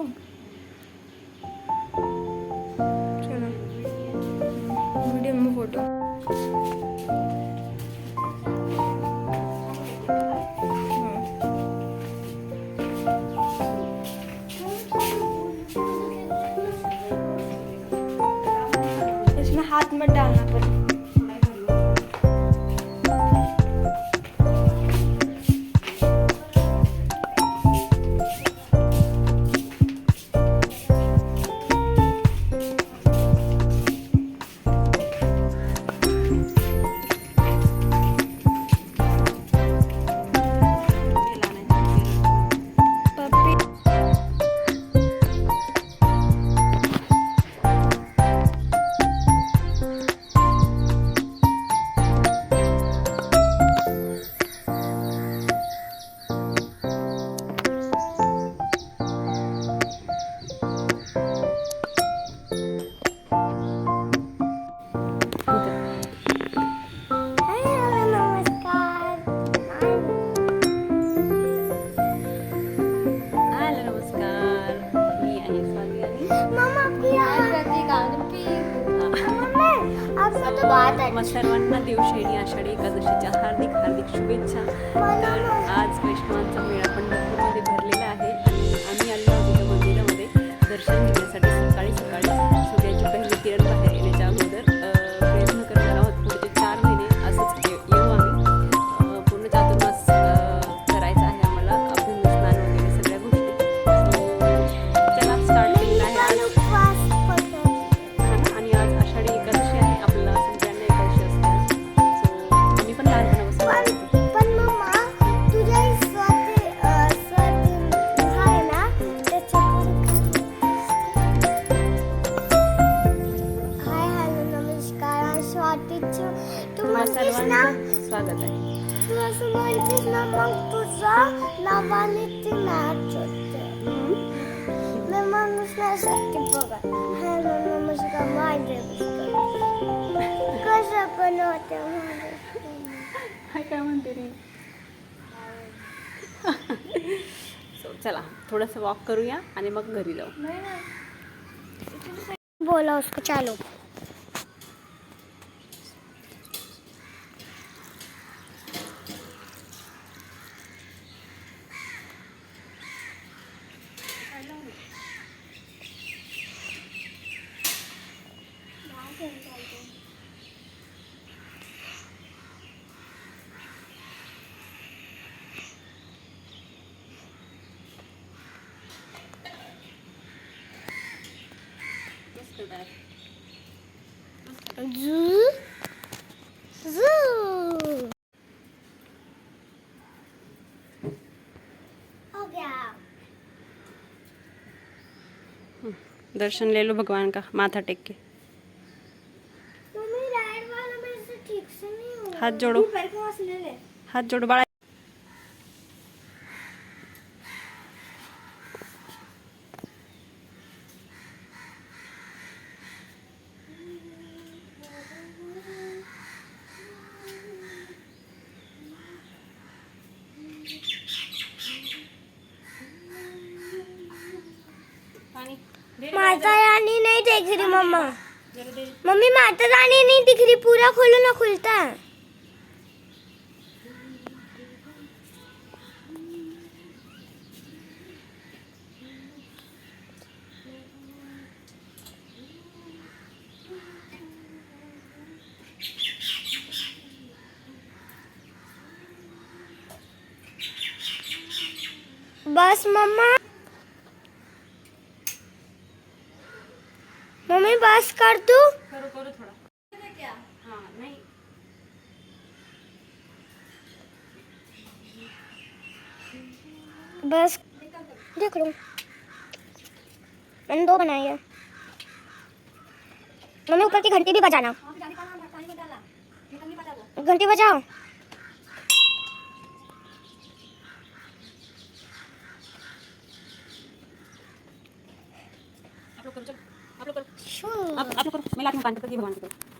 う。सर्वांना देवशैनी आषाढी एकादशीच्या हार्दिक हार्दिक शुभेच्छा. तर आज वैष्णवांचा मेळा पंढरपूरमध्ये भरलेला आहे. आणि आम्ही आलो मंदिरामध्ये. दर्शन सर्वांना स्वागत आहे. नावाने ती मॅच होते मी माणूस नाही शकते बघा नमस्कार माझे कसं पण होते काय काय म्हणते रे? सो चला थोडंसं वॉक करूया आणि मग घरी जाऊ. बोला उसको चालू. हो गया दर्शन ले लो भगवान का माथा टेक के। मम्मी राइट वाला मेरे से ठीक से नहीं हो हाथ जोड़ो। हाथ जोड़ो बाळा पानी दे रे माता रानी नहीं देख रही मम्मा। मम्मी, माता रानी नहीं दिख रही, पूरा खोलो ना खुलता। है बस मम्मा। कर तू करो करो थोड़ा। हाँ नहीं। बस देख लो मैंने दो बनाए हैं। मम्मी ऊपर की घंटी भी बजाना। घंटी बजाओ। आप लोग करो चलो आप लोग करो शू आप आप लोग करो मैं लाती हूँ पानी पकड़ के भगवान को करो